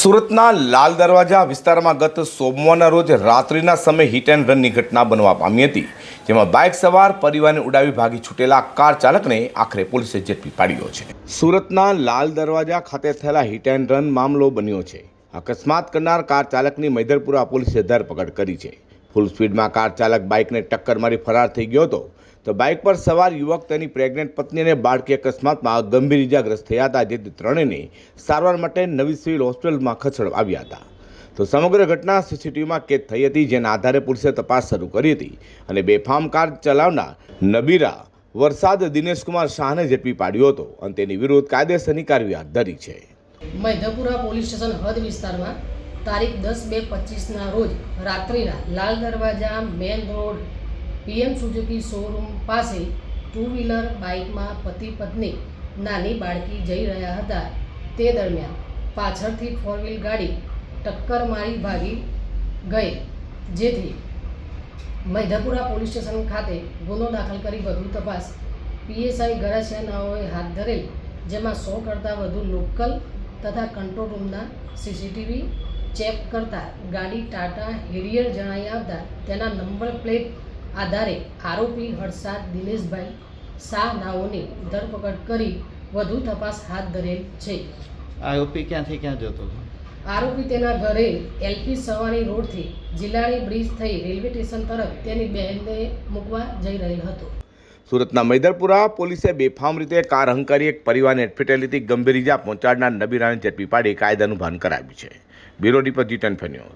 સુરતના લાલ દરવાજા વિસ્તારમાં ગત સોમવારના રોજ રાત્રિના સમયે હિટ એન્ડ રનની ઘટના બનવા પામી હતી, જેમાં બાઇક સવાર પરિવારને ઉડાવી ભાગી છૂટેલા કાર ચાલકને આખરે પોલીસે ઝડપી પાડ્યો છે. સુરતના લાલ દરવાજા ખાતે થયેલા હિટ એન્ડ રન મામલો બન્યો છે. અકસ્માત કરનાર કાર ચાલકની મૈદરપુરા પોલીસે ધરપકડ કરી છે. ફૂલ સ્પીડમાં કાર ચાલક બાઇકને ટક્કર મારી ફરાર થઈ ગયો હતો. તો બાઇક પર સવાર યુવક તેની પ્રેગ્નેન્ટ પત્ની અને બાળકી અકસ્માતમાં ગંભીર ઇજાગ્રસ્ત થયા હતા, જેથી ત્રણેયને સારવાર માટે નવી સિવિલ હોસ્પિટલમાં ખસેડવામાં આવ્યા હતા. તો સમગ્ર ઘટના સીસીટીવીમાં કેદ થઈ હતી, જેના આધારે પોલીસે તપાસ શરૂ કરી હતી અને બેફામ કાર ચલાવનાર નબીરા વરસાદ દિનેશકુમાર શાહને ઝડપી પાડ્યો હતો. અને તેની વિરુદ્ધ કાયદેસરની કાર્યવાહી હાથ ધરી છે. મૈધપુરા પોલીસ સ્ટેશન હદ વિસ્તારમાં તારીખ દસ બે પચીસના રોજ રાત્રિના Lal Darwaja main road PM Suzuki showroom પાસે ટુ વ્હીલર બાઇકમાં પતિ પત્ની, નાની બાળકી જઈ રહ્યા હતા. તે દરમિયાન પાછળથી ફોર વ્હીલ ગાડી ટક્કર મારી ભાગી ગઈ, જેથી મૈધપુરા પોલીસ સ્ટેશન ખાતે ગુનો દાખલ કરી વધુ તપાસ. પીએસઆઈ ગરાસિયાનાઓએ હાથ ધરેલ, જેમાં સો કરતાં વધુ લોકલ તથા કંટ્રોલ રૂમના સીસીટીવી ચેક કરતા ગાડી ટાટા હેરિયર જણાઈ આવતા તેના નંબર પ્લેટ આધારે આરોપી હર્ષાદ દિનેશભાઈ શાહ નાઓની ધરપકડ કરી વધુ તપાસ હાથ ધરેલ છે. આરોપી ક્યાંથી ક્યાં જતો હતો? આરોપી તેના ઘરે એલપી સવાણી રોડથી જિલ્લાની બ્રિજ થઈ રેલવે સ્ટેશન તરફ તેની બહેનને મૂકવા જઈ રહેલ હતો. સુરતના મૈદરપુરા પોલીસે બેફામ રીતે કાર હંકારી એક પરિવારને અડફેટેલીથી ગંભીર ઇજા પહોંચાડનાર નબીરાને ઝડપી પાડી કાયદાનું ભાન કરાવ્યું છે. Bureau report G ten news.